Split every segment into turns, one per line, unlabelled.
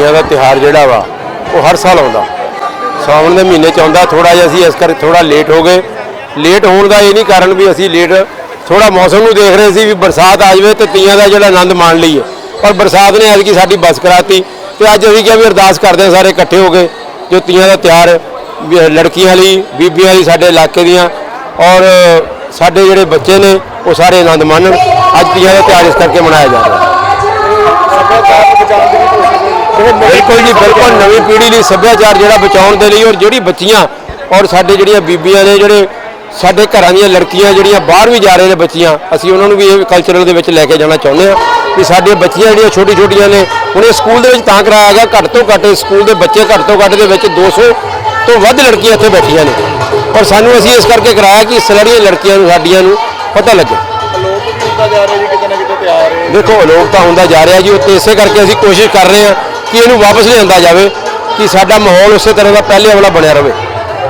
ਤੀਆਂ ਦਾ ਤਿਹਾਰ ਜਿਹੜਾ ਵਾ, ਉਹ ਹਰ ਸਾਲ ਆਉਂਦਾ। ਸਾਵਣ ਦੇ ਮਹੀਨੇ ਚ ਆਉਂਦਾ ਥੋੜਾ ਜਿਹਾ ਅਸੀਂ ਇਸ ਕਰਕੇ ਥੋੜਾ ਲੇਟ ਹੋ ਗਏ। ਲੇਟ ਹੋਣ ਦਾ ਇਹ ਨਹੀਂ ਕਾਰਨ ਵੀ ਅਸੀਂ ਲੇਟ ਥੋੜਾ ਮੌਸਮ ਨੂੰ ਦੇਖ ਰਹੇ ਸੀ ਵੀ ਬਰਸਾਤ ਆ ਜਾਵੇ ਤੇ ਤੀਆਂ ਦਾ ਜਿਹੜਾ ਆਨੰਦ ਮਾਣ ਲਈਏ। ਪਰ ਬਰਸਾਤ ਨੇ ਅੱਜ ਐਤਕੀ ਸਾਡੀ ਬੱਸ ਕਰਾਤੀ ਤੇ ਅੱਜ ਅਸੀਂ ਕਿਹਾ ਵੀ ਅਰਦਾਸ ਕਰਦੇ ਹਾਂ ਸਾਰੇ ਇਕੱਠੇ ਹੋ ਕੇ ਜੋ ਤੀਆਂ ਦਾ ਤਿਉਹਾਰ ਵੀ ਲੜਕੀਆਂ ਲਈ, ਬੀਬੀਆਂ ਲਈ ਸਾਡੇ ਇਲਾਕੇ ਦੀਆਂ ਔਰ ਸਾਡੇ ਜਿਹੜੇ ਬੱਚੇ ਨੇ, ਉਹ ਸਾਰੇ ਆਨੰਦ ਮਾਣਨ। ਅੱਜ ਤੀਆਂ ਦਾ ਤਿਉਹਾਰ ਇਸ ਕਰਕੇ ਮਨਾਇਆ ਜਾ ਰਿਹਾ। ਬਿਲਕੁਲ ਜੀ ਬਿਲਕੁਲ ਨਵੀਂ ਪੀੜ੍ਹੀ ਲਈ ਸੱਭਿਆਚਾਰ ਜਿਹੜਾ ਬਚਾਉਣ ਦੇ ਲਈ ਔਰ ਜਿਹੜੀ ਬੱਚੀਆਂ ਔਰ ਸਾਡੇ ਜਿਹੜੀਆਂ ਬੀਬੀਆਂ ਨੇ ਜਿਹੜੇ ਸਾਡੇ ਘਰਾਂ ਦੀਆਂ ਲੜਕੀਆਂ ਜਿਹੜੀਆਂ ਬਾਹਰ ਵੀ ਜਾ ਰਹੇ ਨੇ ਬੱਚੀਆਂ ਅਸੀਂ ਉਹਨਾਂ ਨੂੰ ਵੀ ਇਹ ਕਲਚਰਲ ਦੇ ਵਿੱਚ ਲੈ ਕੇ ਜਾਣਾ ਚਾਹੁੰਦੇ ਹਾਂ ਕਿ ਸਾਡੀਆਂ ਬੱਚੀਆਂ ਜਿਹੜੀਆਂ ਛੋਟੀ ਛੋਟੀਆਂ ਨੇ ਹੁਣ ਇਹ ਸਕੂਲ ਦੇ ਵਿੱਚ ਤਾਂ ਕਰਾਇਆ ਗਿਆ ਘੱਟ ਤੋਂ ਘੱਟ ਸਕੂਲ ਦੇ ਬੱਚੇ ਘੱਟ ਤੋਂ ਘੱਟ ਦੇ ਵਿੱਚ 200 ਤੋਂ ਵੱਧ ਲੜਕੀਆਂ ਇੱਥੇ ਬੈਠੀਆਂ ਨੇ। ਔਰ ਸਾਨੂੰ ਅਸੀਂ ਇਸ ਕਰਕੇ ਕਰਾਇਆ ਕਿ ਸਲੜੀਆਂ ਲੜਕੀਆਂ ਨੂੰ ਸਾਡੀਆਂ ਨੂੰ ਪਤਾ ਲੱਗੇ।
ਲੋਕ ਵੀ ਹੁੰਦਾ ਜਾ ਰਿਹਾ ਜੀ ਕਿਤੇ ਨਾ ਕਿਤੇ ਤਿਆਰ ਹੈ
ਦੇਖੋ ਅਲੋਪ ਤਾਂ ਹੁੰਦਾ ਜਾ ਰਿਹਾ ਜੀ ਉੱਤੇ ਇਸੇ ਕਰਕੇ ਅਸੀਂ ਕੋਸ਼ਿਸ਼ ਕਰ ਰਹੇ ਹਾਂ ਕਿ ਇਹਨੂੰ ਵਾਪਸ ਲਿਆਂਦਾ ਜਾਵੇ ਕਿ ਸਾਡਾ ਮਾਹੌਲ ਉਸੇ ਤਰ੍ਹਾਂ ਦਾ ਪਹਿਲੇ ਵਾਲਾ ਬਣਿਆ ਰਵੇ,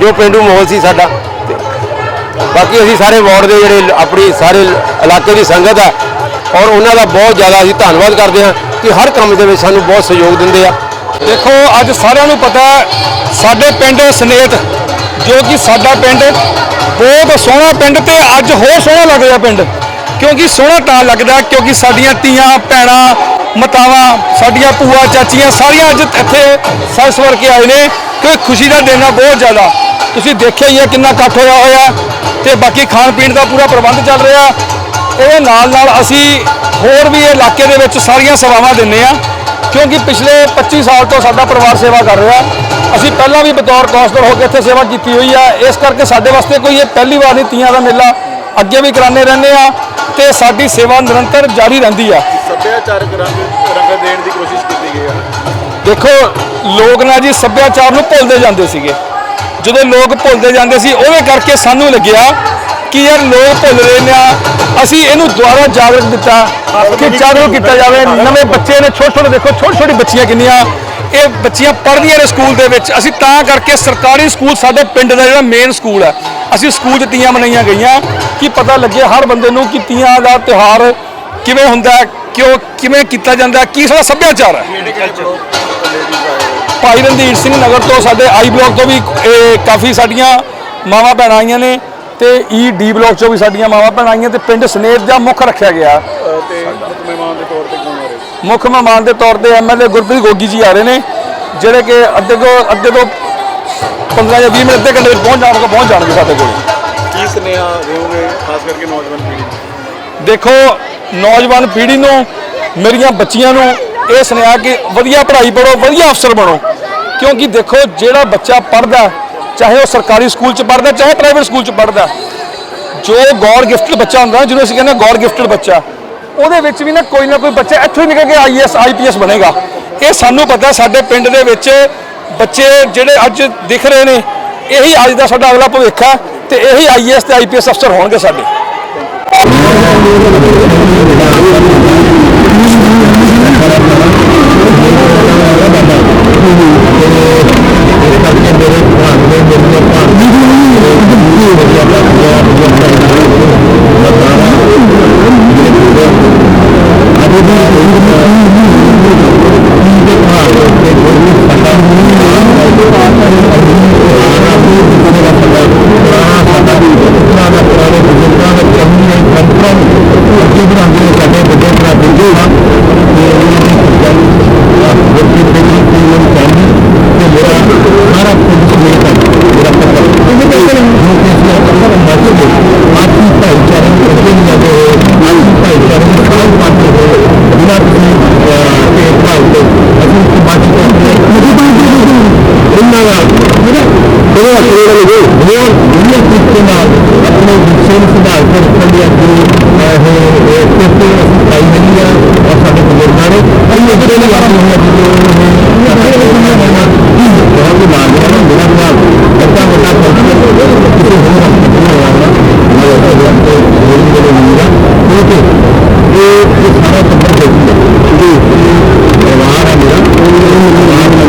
ਜੋ ਪਿੰਡੂ ਮਾਹੌਲ ਸੀ ਸਾਡਾ। ਬਾਕੀ ਅਸੀਂ ਸਾਰੇ ਵਾਰਡ ਦੇ ਜਿਹੜੇ ਆਪਣੀ ਸਾਰੇ ਇਲਾਕੇ ਦੀ ਸੰਗਤ ਹੈ ਔਰ ਉਹਨਾਂ ਦਾ ਬਹੁਤ ਜ਼ਿਆਦਾ ਅਸੀਂ ਧੰਨਵਾਦ ਕਰਦੇ ਹਾਂ ਕਿ ਹਰ ਕੰਮ ਦੇ ਵਿੱਚ ਸਾਨੂੰ ਬਹੁਤ ਸਹਿਯੋਗ ਦਿੰਦੇ ਆ।
ਦੇਖੋ, ਅੱਜ ਸਾਰਿਆਂ ਨੂੰ ਪਤਾ ਸਾਡੇ ਪਿੰਡ ਸਨੇਤ, ਜੋ ਕਿ ਸਾਡਾ ਪਿੰਡ, ਬਹੁਤ ਸੋਹਣਾ ਪਿੰਡ ਤੇ ਅੱਜ ਹੋਰ ਸੋਹਣਾ ਲੱਗ ਰਿਹਾ ਪਿੰਡ। ਕਿਉਂਕਿ ਸੋਹਣਾ ਤਾਂ ਲੱਗਦਾ ਕਿਉਂਕਿ ਸਾਡੀਆਂ ਧੀਆਂ, ਭੈਣਾਂ ਮਾਤਾਵਾਂ, ਸਾਡੀਆਂ ਭੂਆ ਚਾਚੀਆਂ ਸਾਰੀਆਂ ਅੱਜ ਇੱਥੇ ਸੱਸ ਵਰ ਕੇ ਆਏ ਨੇ ਕਿ ਖੁਸ਼ੀ ਦਾ ਦਿਨ ਆ ਬਹੁਤ ਜ਼ਿਆਦਾ। ਤੁਸੀਂ ਦੇਖਿਆ ਹੀ ਹੈ ਕਿੰਨਾ ਇਕੱਠ ਹੋਇਆ ਹੋਇਆ ਤੇ ਬਾਕੀ ਖਾਣ ਪੀਣ ਦਾ ਪੂਰਾ ਪ੍ਰਬੰਧ ਚੱਲ ਰਿਹਾ। ਇਹਦੇ ਨਾਲ ਨਾਲ ਅਸੀਂ ਹੋਰ ਵੀ ਇਲਾਕੇ ਦੇ ਵਿੱਚ ਸਾਰੀਆਂ ਸੇਵਾਵਾਂ ਦਿੰਨੇ ਆ ਕਿਉਂਕਿ ਪਿਛਲੇ 25 ਸਾਲ ਤੋਂ ਸਾਡਾ ਪਰਿਵਾਰ ਸੇਵਾ ਕਰ ਰਿਹਾ। ਅਸੀਂ ਪਹਿਲਾਂ ਵੀ ਬਤੌਰ ਕੌਂਸਲਰ ਹੋ ਕੇ ਇੱਥੇ ਸੇਵਾ ਕੀਤੀ ਹੋਈ ਆ। ਇਸ ਕਰਕੇ ਸਾਡੇ ਵਾਸਤੇ ਕੋਈ ਇਹ ਪਹਿਲੀ ਵਾਰ ਨਹੀਂ, ਤੀਆਂ ਦਾ ਮੇਲਾ ਅੱਗੇ ਵੀ ਕਰਾਉਂਦੇ ਰਹਿੰਦੇ ਆ ਤੇ ਸਾਡੀ ਸੇਵਾ ਨਿਰੰਤਰ ਜਾਰੀ ਰਹਿੰਦੀ ਆ।
ਸੱਭਿਆਚਾਰਕ ਰੰਗ ਰੰਗ ਦੇਣ ਦੀ ਕੋਸ਼ਿਸ਼ ਕੀਤੀ ਗਈ ਹੈ
ਦੇਖੋ ਲੋਕ ਨਾ ਜੀ ਸੱਭਿਆਚਾਰ ਨੂੰ ਭੁੱਲਦੇ ਜਾਂਦੇ ਸੀਗੇ। ਜਦੋਂ ਲੋਕ ਭੁੱਲਦੇ ਜਾਂਦੇ ਸੀ ਉਹਦੇ ਕਰਕੇ ਸਾਨੂੰ ਲੱਗਿਆ ਕਿ ਯਾਰ ਲੋਕ ਭੁੱਲ ਰਹੇ ਨੇ ਆ। ਅਸੀਂ ਇਹਨੂੰ ਦੁਬਾਰਾ ਜਾਗਰੂਕ ਦਿੱਤਾ ਕਿ ਜਾਗਰੂਕ ਕੀਤਾ ਜਾਵੇ। ਨਵੇਂ ਬੱਚੇ ਨੇ ਛੋਟੇ ਛੋਟੇ ਦੇਖੋ ਛੋਟੀ ਛੋਟੀ ਬੱਚੀਆਂ ਕਿੰਨੀਆਂ। ਇਹ ਬੱਚੀਆਂ ਪੜ੍ਹਦੀਆਂ ਨੇ ਸਕੂਲ ਦੇ ਵਿੱਚ। ਅਸੀਂ ਤਾਂ ਕਰਕੇ ਸਰਕਾਰੀ ਸਕੂਲ ਸਾਡੇ ਪਿੰਡ ਦਾ ਜਿਹੜਾ ਮੇਨ ਸਕੂਲ ਹੈ ਅਸੀਂ ਸਕੂਲ 'ਚ ਤੀਆਂ ਮਨਾਈਆਂ ਗਈਆਂ। ਕਿ ਪਤਾ ਲੱਗੇ ਹਰ ਬੰਦੇ ਨੂੰ ਕਿ ਤੀਆਂ ਦਾ ਤਿਉਹਾਰ ਕਿਵੇਂ ਹੁੰਦਾ ਹੈ ਕਿਉਂ ਕਿਵੇਂ ਕੀਤਾ ਜਾਂਦਾ ਹੈ, ਕੀ ਸਾਡਾ ਸੱਭਿਆਚਾਰ ਹੈ? ਭਾਈ ਰਣਧੀਰ ਸਿੰਘ ਨਗਰ ਤੋਂ ਸਾਡੇ ਆਈ ਬਲਾਕ ਤੋਂ ਵੀ ਇਹ ਕਾਫੀ ਸਾਡੀਆਂ ਮਾਵਾਂ ਭੈਣਾਂ ਆਈਆਂ ਨੇ ਤੇ ਈ ਡੀ ਬਲਾਕ ਚੋਂ ਵੀ ਸਾਡੀਆਂ ਮਾਵਾਂ ਭੈਣਾਂ ਆਈਆਂ ਤੇ ਪਿੰਡ ਸਨੇਤ ਦਾ ਮੁੱਖ ਰੱਖਿਆ ਗਿਆ।
ਤੇ ਮੁੱਖ ਮਹਿਮਾਨ ਦੇ ਤੌਰ ਤੇ ਕੌਣ ਆ ਰਹੇ?
ਮੁੱਖ ਮਹਿਮਾਨ ਦੇ ਤੌਰ ਤੇ ਐਮਐਲਏ ਗੁਰਪ੍ਰੀਤ ਗੋਗੀ ਜੀ ਆ ਰਹੇ ਨੇ ਜਿਹੜੇ ਕਿ ਅੱਧੇ ਤੋਂ ਅੱਧੇ ਤੋਂ 15 ਜਾਂ 20 ਮਿੰਟ ਦੇ ਘੰਟੇ ਵਿੱਚ ਪਹੁੰਚ ਜਾਣਗੇ ਪਹੁੰਚ ਜਾਣਗੇ ਸਾਡੇ ਕੋਲ।
ਕੀ ਸੁਨੇਹਾ ਦੇਵੋਗੇ ਖਾਸ ਕਰਕੇ ਨੌਜਵਾਨ ਪੀੜ੍ਹੀ ਨੂੰ?
ਦੇਖੋ ਨੌਜਵਾਨ ਪੀੜ੍ਹੀ ਨੂੰ ਮੇਰੀਆਂ ਬੱਚੀਆਂ ਨੂੰ ਇਹ ਸੁਨੇਹਾ ਕਿ ਵਧੀਆ ਪੜ੍ਹਾਈ ਪੜੋ ਵਧੀਆ ਅਫਸਰ ਬਣੋ। ਕਿਉਂਕਿ ਦੇਖੋ ਜਿਹੜਾ ਬੱਚਾ ਪੜ੍ਹਦਾ ਚਾਹੇ ਉਹ ਸਰਕਾਰੀ ਸਕੂਲ 'ਚ ਪੜ੍ਹਦਾ ਚਾਹੇ ਪ੍ਰਾਈਵੇਟ ਸਕੂਲ 'ਚ ਪੜ੍ਹਦਾ ਜੋ ਗੋਡ ਗਿਫਟਡ ਬੱਚਾ ਹੁੰਦਾ ਨਾ, ਜਿਹਨੂੰ ਅਸੀਂ ਕਹਿੰਦੇ ਗੋਡ ਗਿਫਟਡ ਬੱਚਾ ਉਹਦੇ ਵਿੱਚ ਵੀ ਨਾ ਕੋਈ ਨਾ ਕੋਈ ਬੱਚਾ ਇੱਥੋਂ ਹੀ ਨਿਕਲ ਕੇ ਆਈਐਸ ਆਈਪੀਐਸ ਬਣੇਗਾ। ਇਹ ਸਾਨੂੰ ਪਤਾ ਸਾਡੇ ਪਿੰਡ ਦੇ ਵਿੱਚ ਬੱਚੇ ਜਿਹੜੇ ਅੱਜ ਦਿਖ ਰਹੇ ਨੇ ਇਹੀ ਅੱਜ ਦਾ ਸਾਡਾ ਅਗਲਾ ਭਵਿੱਖ ਹੈ ਤੇ ਇਹੀ ਆਈਐਸ ਤੇ ਆਈਪੀਐਸ ਅਫਸਰ ਹੋਣਗੇ ਸਾਡੇ। ਆਪਣੇ ਵਿਸ਼ੇ ਨੂੰ ਸੁਧਾਰ ਕੇ ਰੱਖਣ ਦੀ ਅੱਜ ਇਹ ਇਹ ਸਥਿਤੀ ਅਸੀਂ ਆ ਔਰ ਸਾਡੇ ਬਜ਼ੁਰਗਾਂ ਨੇ ਅਸੀਂ ਇਹਦੇ ਲਈ ਆਪ ਨੂੰ ਬਹੁਤ ਹੀ ਮਾਨ ਹੈ ਨਾ ਮੇਰਾ ਨਾਲ ਬੱਚਾ ਵੱਡਾ ਫੈਸਲਾ ਕਿਸੇ ਹੋਰ ਹਸਪਤਾਲ ਨੂੰ ਆਉਣਾ ਮੈਂ ਉਹ ਤੇ ਹੋਲੀ ਦੇ ਨਹੀਂ ਕਿਉਂਕਿ ਇਹ ਸਾਰਾ ਟੱਬਰ ਦੇਖੀ ਹੈ ਜੀ ਪਰਿਵਾਰ ਹੈ ਮੇਰਾ ਉਹ ਪਰਿਵਾਰ ਨੰਬਰ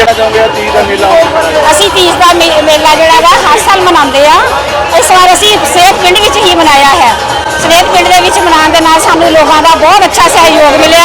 ਕਹਿਣਾ ਚਾਹੁੰਦੇ ਆ? ਤੀਜ ਦਾ ਮੇਲਾ?
ਅਸੀਂ ਤੀਜ ਦਾ ਮੇ- ਮੇਲਾ ਜਿਹੜਾ ਵਾ, ਹਰ ਸਾਲ ਮਨਾਉਂਦੇ ਆ। ਇਸ ਵਾਰ ਅਸੀਂ ਸੇਤ ਪਿੰਡ ਵਿੱਚ ਹੀ ਮਨਾਇਆ ਹੈ। ਸਨੇਤ ਪਿੰਡ ਦੇ ਵਿੱਚ ਮਨਾਉਣ ਦੇ ਨਾਲ ਸਾਨੂੰ ਲੋਕਾਂ ਦਾ ਬਹੁਤ ਅੱਛਾ ਸਹਿਯੋਗ ਮਿਲਿਆ।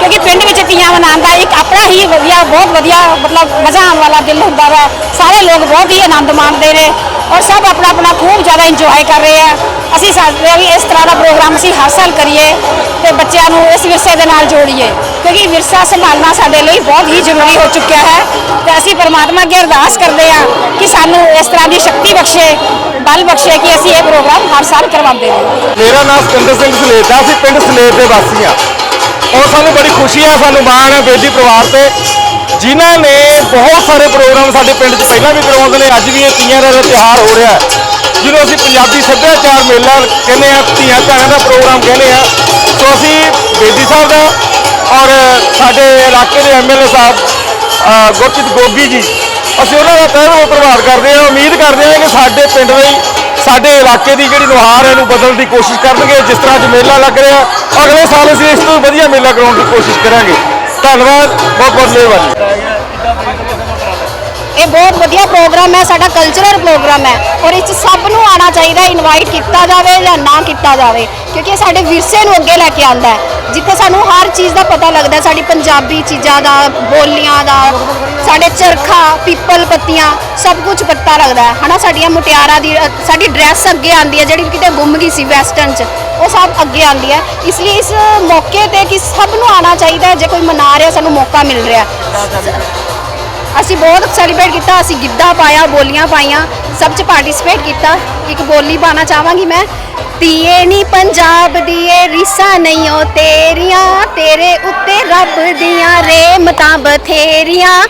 ਕਿਉਂਕਿ ਪਿੰਡ ਵਿੱਚ ਤੀਆਂ ਮਨਾਉਣ ਦਾ ਇੱਕ ਆਪਣਾ ਹੀ ਵਧੀਆ, ਬਹੁਤ ਵਧੀਆ, ਮਤਲਬ ਮਜ਼ਾ ਆਉਣ ਵਾਲਾ ਦਿਲ ਹੁੰਦਾ ਵਾ। ਸਾਰੇ ਲੋਕ ਬਹੁਤ ਹੀ ਆਨੰਦ ਮਾਣਦੇ ਨੇ ਔਰ ਸਭ ਆਪਣਾ ਆਪਣਾ ਖੂਬ ਜ਼ਿਆਦਾ ਇੰਜੋਏ ਕਰ ਰਹੇ ਆ। ਅਸੀਂ ਚਾਹੁੰਦੇ ਹਾਂ ਵੀ ਇਸ ਤਰ੍ਹਾਂ ਦਾ ਪ੍ਰੋਗਰਾਮ ਅਸੀਂ ਹਰ ਸਾਲ ਕਰੀਏ ਤੇ ਬੱਚਿਆਂ ਨੂੰ ਇਸ ਵਿਰਸੇ ਦੇ ਨਾਲ ਜੋੜੀਏ। ਕਿਉਂਕਿ ਵਿਰਸਾ ਸੰਭਾਲਣਾ ਸਾਡੇ ਲਈ ਬਹੁਤ ਹੀ ਜ਼ਰੂਰੀ ਹੋ ਚੁੱਕਿਆ ਹੈ। ਤੇ ਅਸੀਂ ਪਰਮਾਤਮਾ ਅੱਗੇ ਅਰਦਾਸ ਕਰਦੇ ਹਾਂ ਕਿ ਸਾਨੂੰ ਇਸ ਤਰ੍ਹਾਂ ਦੀ ਸ਼ਕਤੀ ਬਖਸ਼ੇ, ਬਲ ਬਖਸ਼ੇ ਕਿ ਅਸੀਂ ਇਹ ਪ੍ਰੋਗਰਾਮ ਹਰ ਸਾਲ ਕਰਵਾਉਂਦੇ ਰਹੀਏ।
ਮੇਰਾ ਨਾਮ ਸਤਿੰਦਰ ਸਿੰਘ ਸਲੇਤ ਆ ਅਸੀਂ ਪਿੰਡ ਸਲੇਤ ਦੇ ਵਾਸੀ ਆ ਔਰ ਸਾਨੂੰ ਬੜੀ ਖੁਸ਼ੀ ਆ ਸਾਨੂੰ ਮਾਣ ਹੈ ਬੇਦੀ ਪਰਿਵਾਰ ਤੇ, ਜਿਨ੍ਹਾਂ ਨੇ ਬਹੁਤ ਸਾਰੇ ਪ੍ਰੋਗਰਾਮ ਸਾਡੇ ਪਿੰਡ 'ਚ ਪਹਿਲਾਂ ਵੀ ਕਰਵਾਉਂਦੇ ਨੇ, ਅੱਜ ਵੀ ਇਹ ਤੀਆਂ ਦਾ ਤਿਉਹਾਰ ਹੋ ਰਿਹਾ ਹੈ। ਜਿਹਨੂੰ ਅਸੀਂ ਪੰਜਾਬੀ ਸੱਭਿਆਚਾਰ ਮੇਲਾ ਕਹਿੰਦੇ ਆ ਧੀਆਂ ਭੈਣਾਂ ਦਾ ਪ੍ਰੋਗਰਾਮ ਕਹਿੰਦੇ ਆ ਸੋ ਅਸੀਂ ਬੇਦੀ ਸਾਹਿਬ ਦਾ ਔਰ ਸਾਡੇ ਇਲਾਕੇ ਦੇ ਐਮਐਲਏ ਸਾਹਿਬ ਅ, ਗੁਰਚਿਤ ਗੋਗੀ ਜੀ ਅਸੀਂ ਉਹਨਾਂ ਦਾ ਤਹਿ ਦਿਲੋਂ ਧੰਨਵਾਦ ਕਰਦੇ ਹਾਂ ਉਮੀਦ ਕਰਦੇ ਹਾਂ ਕਿ ਸਾਡੇ ਪਿੰਡ ਲਈ ਸਾਡੇ ਇਲਾਕੇ ਦੀ ਜਿਹੜੀ ਨੁਹਾਰ ਹੈ ਇਹਨੂੰ ਬਦਲਣ ਦੀ ਕੋਸ਼ਿਸ਼ ਕਰਨਗੇ ਜਿਸ ਤਰ੍ਹਾਂ ਅੱਜ ਮੇਲਾ ਲੱਗ ਰਿਹਾ ਅਗਲੇ ਸਾਲ ਅਸੀਂ ਇਸ ਤੋਂ ਵਧੀਆ ਮੇਲਾ ਕਰਾਉਣ ਦੀ ਕੋਸ਼ਿਸ਼ ਕਰਾਂਗੇ। ਧੰਨਵਾਦ ਬਹੁਤ ਬਹੁਤ ਮਿਹਰਬਾਨੀ।
ਇਹ ਬਹੁਤ ਵਧੀਆ ਪ੍ਰੋਗਰਾਮ ਹੈ ਸਾਡਾ ਕਲਚਰਲ ਪ੍ਰੋਗਰਾਮ ਹੈ ਔਰ ਇਹ 'ਚ ਸਭ ਨੂੰ ਆਉਣਾ ਚਾਹੀਦਾ ਇਨਵਾਈਟ ਕੀਤਾ ਜਾਵੇ ਜਾਂ ਨਾ ਕੀਤਾ ਜਾਵੇ ਕਿਉਂਕਿ ਇਹ ਸਾਡੇ ਵਿਰਸੇ ਨੂੰ ਅੱਗੇ ਲੈ ਕੇ ਆਉਂਦਾ ਹੈ। ਜਿੱਥੇ ਸਾਨੂੰ ਹਰ ਚੀਜ਼ ਦਾ ਪਤਾ ਲੱਗਦਾ ਸਾਡੀ ਪੰਜਾਬੀ ਚੀਜ਼ਾਂ ਦਾ, ਬੋਲੀਆਂ ਦਾ, ਸਾਡੇ ਚਰਖਾ, ਪੀਪਲ ਪੱਤੀਆਂ, ਸਭ ਕੁਝ ਪਤਾ ਲੱਗਦਾ ਹੈ, ਹਨਾ? ਸਾਡੀਆਂ ਮੁਟਿਆਰਾਂ ਦੀ ਸਾਡੀ ਡਰੈਸ ਅੱਗੇ ਆਉਂਦੀ ਹੈ, ਜਿਹੜੀ ਕਿਤੇ ਗੁੰਮ ਗਈ ਸੀ ਵੈਸਟਰਨ 'ਚ, ਉਹ ਸਭ ਅੱਗੇ ਆਉਂਦੀ ਹੈ। ਇਸ ਲਈ ਇਸ ਮੌਕੇ ਤੇ ਕਿ ਸਭ ਨੂੰ ਆਉਣਾ ਚਾਹੀਦਾ ਜੇ ਕੋਈ ਮਨਾ ਰਿਹਾ, ਸਾਨੂੰ ਮੌਕਾ ਮਿਲ ਰਿਹਾ ਅਸੀਂ ਬਹੁਤ ਸੈਲੀਬ੍ਰੇਟ ਕੀਤਾ, ਅਸੀਂ ਗਿੱਧਾ ਪਾਇਆ, ਬੋਲੀਆਂ ਪਾਈਆਂ, ਸਭ 'ਚ ਪਾਰਟਿਸਿਪੇਟ ਕੀਤਾ। ਇੱਕ ਬੋਲੀ ਪਾਣਾ ਚਾਹਾਂਗੀ ਮੈਂ। ਤੀਏ ਨੀ ਪੰਜਾਬ ਦੀਏ ਰੀਸਾਂ ਨਹੀਂ ਓ ਤੇਰੀਆਂ, ਤੇਰੇ ਉੱਤੇ ਰੱਬ ਦੀਆਂ ਰੇਮਤਾਂ ਬਥੇਰੀਆਂ।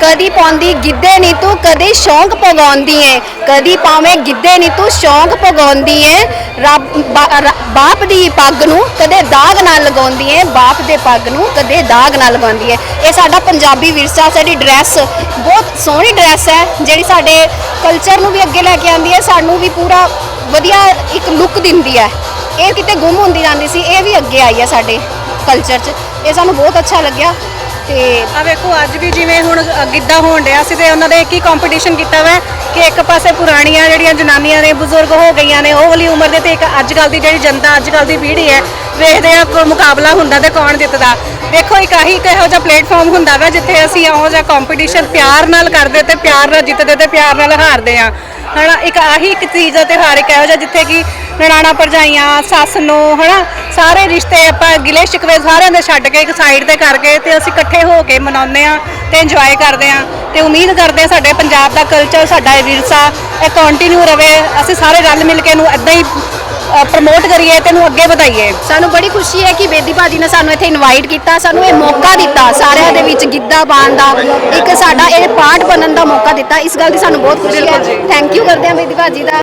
ਕਦੀ ਪਾਉਂਦੀ ਗਿੱਧੇ ਨੀ ਤੂੰ, ਕਦੇ ਸ਼ੌਂਕ ਪਗਾਉਂਦੀ ਏ। ਕਦੀ ਪਾਵੇਂ ਗਿੱਧੇ ਨੀ ਤੂੰ, ਸ਼ੌਂਕ ਪਗਾਉਂਦੀ ਏ। ਰੱਬ, ਬਾ- ਰ- ਬਾਪ ਦੀ ਪੱਗ ਨੂੰ ਕਦੇ ਦਾਗ ਨਾ ਲਗਾਉਂਦੀ ਏ। ਬਾਪ ਦੇ ਪੱਗ ਨੂੰ ਕਦੇ ਦਾਗ ਨਾ ਲਗਾਉਂਦੀ ਏ। ਇਹ ਸਾਡਾ ਪੰਜਾਬੀ ਵਿਰਸਾ ਸਾਡੀ ਡਰੈਸ, ਬਹੁਤ ਸੋਹਣੀ ਡਰੈਸ ਹੈ, ਜਿਹੜੀ ਸਾਡੇ ਕਲਚਰ ਨੂੰ ਵੀ ਅੱਗੇ ਲੈ ਕੇ ਆਉਂਦੀ ਹੈ, ਸਾਨੂੰ ਵੀ ਪੂਰਾ ਵਧੀਆ ਇੱਕ ਲੁੱਕ ਦਿੰਦੀ ਹੈ। ਇਹ ਕਿਤੇ ਗੁੰਮ ਹੁੰਦੀ ਜਾਂਦੀ ਸੀ, ਇਹ ਵੀ ਅੱਗੇ ਆਈ ਹੈ ਸਾਡੇ ਕਲਚਰ 'ਚ। ਇਹ ਸਾਨੂੰ ਬਹੁਤ ਅੱਛਾ ਲੱਗਿਆ ਤੇ
ਆ ਵੇਖੋ, ਅੱਜ ਵੀ ਜਿਵੇਂ ਹੁਣ ਗਿੱਧਾ ਹੋਣ ਡਿਆ ਸੀ ਤੇ ਉਹਨਾਂ ਦੇ ਇੱਕ ਹੀ ਕੰਪੀਟੀਸ਼ਨ ਕੀਤਾ ਵਾ ਕਿ ਇੱਕ ਪਾਸੇ ਪੁਰਾਣੀਆਂ ਜਿਹੜੀਆਂ ਜਨਾਨੀਆਂ ਨੇ, ਬਜ਼ੁਰਗ ਹੋ ਗਈਆਂ ਨੇ, ਉਹ ਵਾਲੀ ਉਮਰ ਦੇ ਤੇ ਇੱਕ ਅੱਜ ਕੱਲ ਦੀ ਜਿਹੜੀ ਜਨਤਾ ਅੱਜ ਕੱਲ ਦੀ ਪੀੜ੍ਹੀ ਹੈ, ਵੇਖਦੇ ਆ ਕੋ ਮੁਕਾਬਲਾ ਹੁੰਦਾ ਤੇ ਕੌਣ ਜਿੱਤਦਾ। ਦੇਖੋ, ਇੱਕ ਆਹੀ ਇੱਕ ਇਹੋ ਜਿਹਾ ਪਲੇਟਫਾਰਮ ਹੁੰਦਾ ਵਾ ਜਿੱਥੇ ਅਸੀਂ ਇਹੋ ਜਿਹਾ ਕੰਪੀਟੀਸ਼ਨ ਪਿਆਰ ਨਾਲ ਕਰਦੇ ਤੇ ਪਿਆਰ ਨਾਲ ਜਿੱਤਦੇ ਤੇ ਪਿਆਰ ਨਾਲ ਹਾਰਦੇ ਆ। ਹਨਾ, ਇੱਕ ਆਹੀ ਇੱਕ ਚੀਜ਼ ਦਾ ਤਿਉਹਾਰ ਇੱਕ ਇਹੋ ਜਿਹਾ ਜਿੱਥੇ ਕਿ ਨਨਾਣਾ ਭਰਜਾਈਆਂ, ਸੱਸ ਨੂੰ, ਹਨਾ, ਸਾਰੇ ਰਿਸ਼ਤੇ ਆਪਾਂ ਗਿਲੇ ਸ਼ਿਕਵੇ ਸਾਰਿਆਂ ਦੇ ਛੱਡ ਕੇ ਇੱਕ ਸਾਈਡ ਤੇ ਕਰਕੇ ਤੇ ਅਸੀਂ ਇਕੱਠੇ ਹੋ ਕੇ ਮਨਾਉਂਦੇ ਆ ਤੇ ਇੰਜੋਏ ਕਰਦੇ ਆ ਤੇ ਉਮੀਦ ਕਰਦੇ ਆ ਸਾਡੇ ਪੰਜਾਬ ਦਾ ਕਲਚਰ ਸਾਡਾ ਇਹ ਵਿਰਸਾ ਇਹ ਕੰਟੀਨਿਊ ਰਵੇ। ਅਸੀਂ ਸਾਰੇ ਰਲ ਮਿਲ ਕੇ ਇਹਨੂੰ ਇਦਾਂ ਹੀ ਪ੍ਰਮੋਟ ਕਰੀਏ ਤੇ ਇਹਨੂੰ ਅੱਗੇ ਵਧਾਈਏ।
ਸਾਨੂੰ ਬੜੀ ਖੁਸ਼ੀ ਹੈ ਕਿ ਬੇਦੀ ਭਾਜੀ ਨੇ ਸਾਨੂੰ ਇੱਥੇ ਇਨਵਾਈਟ ਕੀਤਾ ਸਾਨੂੰ ਇਹ ਮੌਕਾ ਦਿੱਤਾ ਸਾਰਿਆਂ ਦੇ ਵਿੱਚ ਗਿੱਧਾ ਪਾਉਣ ਦਾ ਇੱਕ ਸਾਡਾ ਇਹ ਪਾਰਟ ਬਣਨ ਦਾ ਮੌਕਾ ਦਿੱਤਾ। ਇਸ ਗੱਲ ਦੀ ਸਾਨੂੰ ਬਹੁਤ ਖੁਸ਼ੀ ਹੈ। ਥੈਂਕ ਯੂ ਕਰਦੇ ਹਾਂ ਬੇਦੀ ਭਾਜੀ ਦਾ।